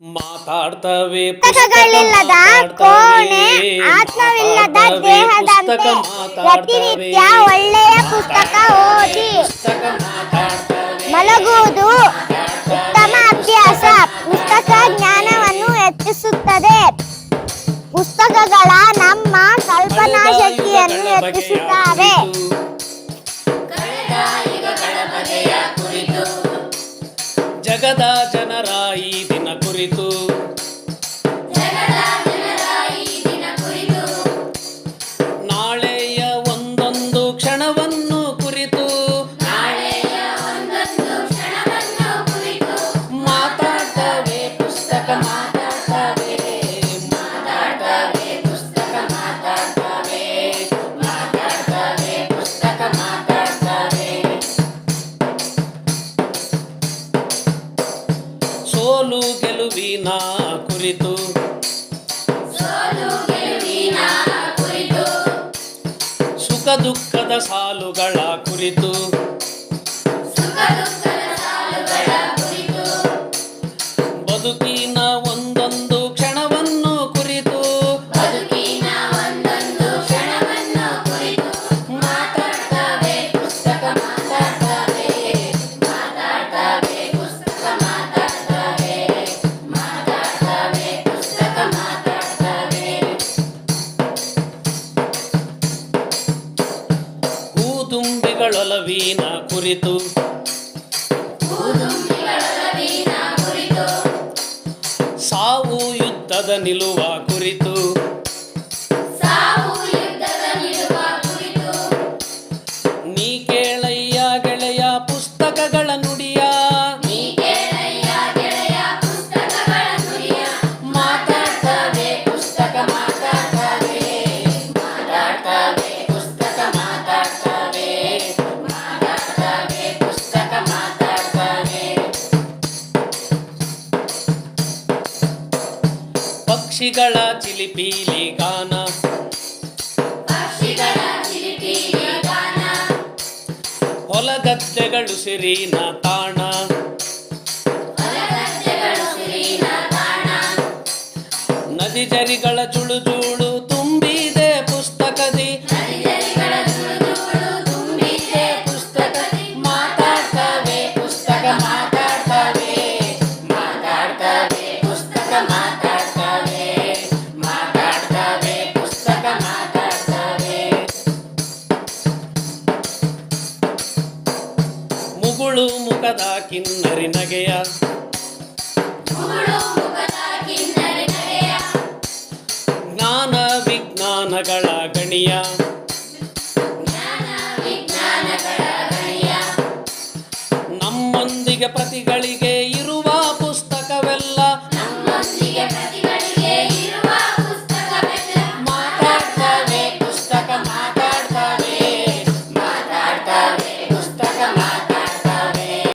ಮಾತಾಡ್ತವೆ ಪುಸ್ತಕಗಳಿಲ್ಲದ ಕೋಣೆ ಆತ್ಮವಿಲ್ಲದ ದೇಹದಂತೆ ಪ್ರತಿನಿತ್ಯ ಒಳ್ಳೆಯ ಪುಸ್ತಕ ಓದಿ. ಮಲಗುವುದು ಉತ್ತಮ ಅಭ್ಯಾಸ. ಪುಸ್ತಕ ಜ್ಞಾನವನ್ನು ಹೆಚ್ಚಿಸುತ್ತದೆ. ಪುಸ್ತಕಗಳ ನಮ್ಮ ಕಲ್ಪನಾ ಶಕ್ತಿಯನ್ನು ಹೆಚ್ಚಿಸುತ್ತಾರೆ. ಜಗದ Espírito ಸೋಲು ಗೆಲುವಿನ ಕುರಿತು. ಸುಖ ದುಃಖದ ಸಾಲುಗಳ ಕುರಿತು. ಹೂದುಂಬಿಗಳೊಲವಿನ ಕುರಿತು. ಸಾವು ಯುದ್ಧದ ನಿಲುವ ಕುರಿತು. ನೀ ಕೇಳಯ್ಯ ಗೆಳೆಯ ಪುಸ್ತಕಗಳ ನುಡಿಯ. ಪಕ್ಷಿಗಳ ಚಿಲಿಪೀಲಿ ಗಾನ. ಹೊಲಗದ್ದೆಗಳು ಸಿರಿನ ತಾಣ. ನದಿ ಜರಿಗಳ ಜುಳು ಮುಗುಳು ಮುಖದ ಕಿನ್ನರಿ ನಗೆಯ. ಜ್ಞಾನ ವಿಜ್ಞಾನಗಳ ಗಣಿಯ. ನಮ್ಮೊಂದಿಗೆ ಪ್ರತಿಗಳಿಗೆ